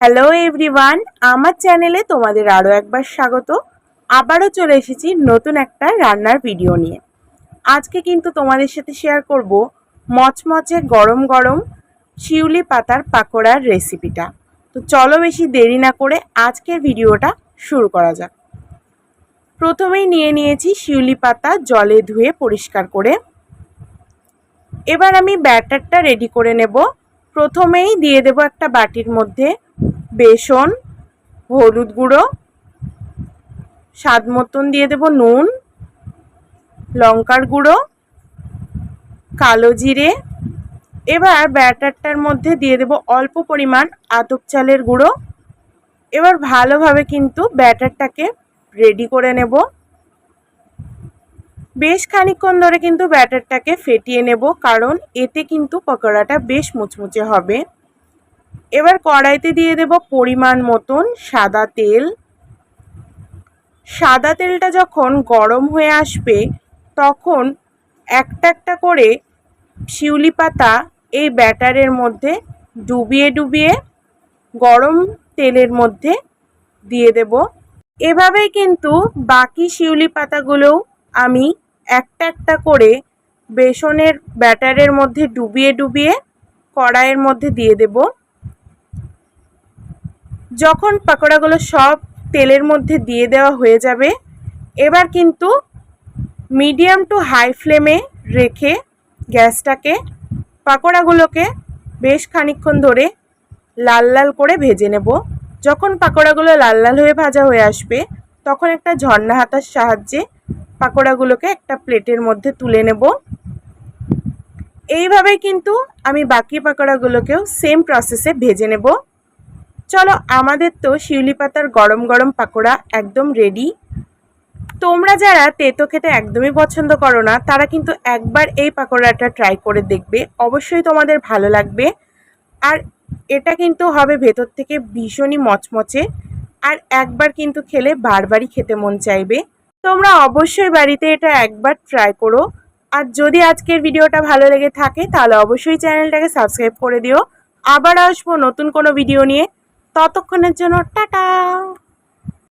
Hello everyone আমার চ্যানেলে তোমাদের আরও একবার স্বাগত। আবারও চলে এসেছি নতুন একটা রান্নার ভিডিও নিয়ে। আজকে কিন্তু তোমাদের সাথে শেয়ার করব মচমচে গরম গরম শিউলি পাতার পাকোড়ার রেসিপিটা তো চলো বেশি দেরি না করে আজকের ভিডিওটা শুরু করা যাক। প্রথমেই নিয়ে নিয়েছি শিউলি পাতা জলে ধুয়ে পরিষ্কার করে। এবার আমি ব্যাটারটা রেডি করে নেব। প্রথমেই দিয়ে দেব একটা বাটির মধ্যে বেসন, হলুদ গুঁড়ো, স্বাদ মতন দিয়ে দেব নুন, লঙ্কার গুঁড়ো, কালো জিরে। এবার ব্যাটারটার মধ্যে দিয়ে দেব অল্প পরিমাণ আতপ চালের গুঁড়ো। এবার ভালোভাবে কিন্তু ব্যাটারটাকে রেডি করে নেব। বেশ খানিক্ষণ ধরে কিন্তু ব্যাটারটাকে ফেটিয়ে নেব, কারণ এতে কিন্তু পকোড়াটা বেশ মুচমুচে হবে। এবার কড়াইতে দিয়ে দেব পরিমাণ মতন সাদা তেল। সাদা তেলটা যখন গরম হয়ে আসবে, তখন একটা একটা করে শিউলি পাতা এই ব্যাটারের মধ্যে ডুবিয়ে ডুবিয়ে গরম তেলের মধ্যে দিয়ে দেব। এভাবেই কিন্তু বাকি শিউলি পাতাগুলোও আমি একটা একটা করে বেসনের ব্যাটারের মধ্যে ডুবিয়ে ডুবিয়ে কড়াইয়ের মধ্যে দিয়ে দেব। যখন পাকোড়াগুলো সব তেলের মধ্যে দিয়ে দেওয়া হয়ে যাবে, এবার কিন্তু মিডিয়াম টু হাই ফ্লেমে রেখে গ্যাসটাকে, পাকোড়াগুলোকে বেশ খানিক্ষণ ধরে লাল লাল করে ভেজে নেব। যখন পাকোড়াগুলো লাল লাল হয়ে ভাজা হয়ে আসবে, তখন একটা ঝর্ণা হাতার সাহায্যে পাকোড়াগুলোকে একটা প্লেটের মধ্যে তুলে নেব। এইভাবেই কিন্তু আমি বাকি পাকোড়াগুলোকেও সেম প্রসেসে ভেজে নেব। চলো, আমাদের তো শিউলি পাতার গরম গরম পাকোড়া একদম রেডি তোমরা যারা তেতো খেতে একদমই পছন্দ করো না, তারা কিন্তু একবার এই পাকোড়াটা ট্রাই করে দেখবে। অবশ্যই তোমাদের ভালো লাগবে। আর এটা কিন্তু হবে ভেতর থেকে ভীষণই মচমচে। আর একবার কিন্তু খেলে বারবারই খেতে মন চাইবে। তোমরা অবশ্যই বাড়িতে এটা একবার ট্রাই করো। আর যদি আজকের ভিডিওটা ভালো লেগে থাকে, তাহলে অবশ্যই চ্যানেলটাকে সাবস্ক্রাইব করে দিও। আবার আসব নতুন কোনো ভিডিও নিয়ে। ততক্ষণের জন্য টাটা!